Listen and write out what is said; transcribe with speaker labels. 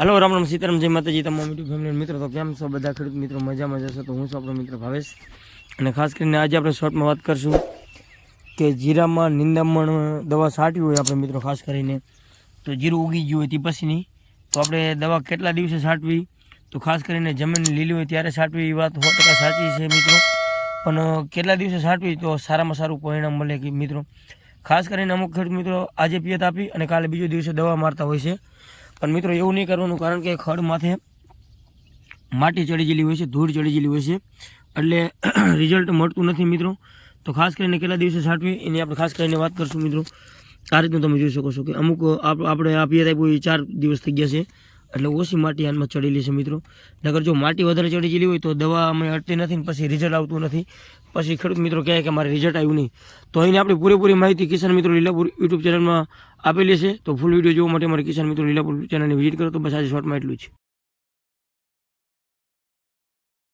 Speaker 1: Hello, Ram Ram, Sitaram, જય માતાજી, તમામ યુટ્યુબ ફેમિલી મિત્રો, તો કેમ છો? બધા ખેડૂત મિત્રો મજામાં જશો તો હું છું આપણો મિત્ર ભાવેશ. અને ખાસ કરીને આજે આપણે શોર્ટમાં વાત કરશું કે જીરામાં નિંદામણ દવા છાંટવી હોય આપણે મિત્રો, ખાસ કરીને, તો જીરું ઉગી ગયું હોય તે પછીની. તો આપણે દવા કેટલા દિવસે છાંટવી? તો ખાસ કરીને જમીન લીલી હોય ત્યારે છાંટવી, એ વાત સો ટકા સાચી છે મિત્રો. પણ કેટલા દિવસે છાંટવી? તો સારામાં સારું પરિણામ મળે કે મિત્રો. ખાસ કરીને અમુક ખેડૂત મિત્રો આજે પિયત આપી અને કાલે બીજો દિવસે દવા મારતા હોય છે. પણ મિત્રો એવું નહીં કરવાનું, કારણ કે ખડ માથે માટી ચડી ગયેલી હોય છે, ધૂળ ચડી ગયેલી હોય છે. એટલે રિઝલ્ટ મળતું નથી મિત્રો. તો ખાસ કરીને કેટલા દિવસે છાંટવી, એની આપણે ખાસ કરીને વાત કરશું મિત્રો. આ રીતનું તમે જોઈ શકો છો કે અમુક આપ- આપણે આપીએ ત્યાં ચાર દિવસ થઈ ગયા છે. એટલે ઓછી માટી આનમાં ચડેલી છે મિત્રો. નગર જો માટી વધારે ચડી ગયેલી હોય તો દવા અમે અટતી નથી પછી રિઝલ્ટ આવતું નથી. પછી ખેડૂત મિત્રો કહે કે મારે રિઝલ્ટ આવ્યું નહીં. તો અહીંને આપણે પૂરેપૂરી માહિતી કિસાન મિત્રો લીલાપુર યુટ્યુબ ચેનલમાં આપેલી છે. તો ફૂલ વીડિયો જોવા માટે મારે કિસાન મિત્રો લીલાપુર ચેનલની વિઝિટ કરો. તો બસ આજે શોર્ટમાં એટલું જ.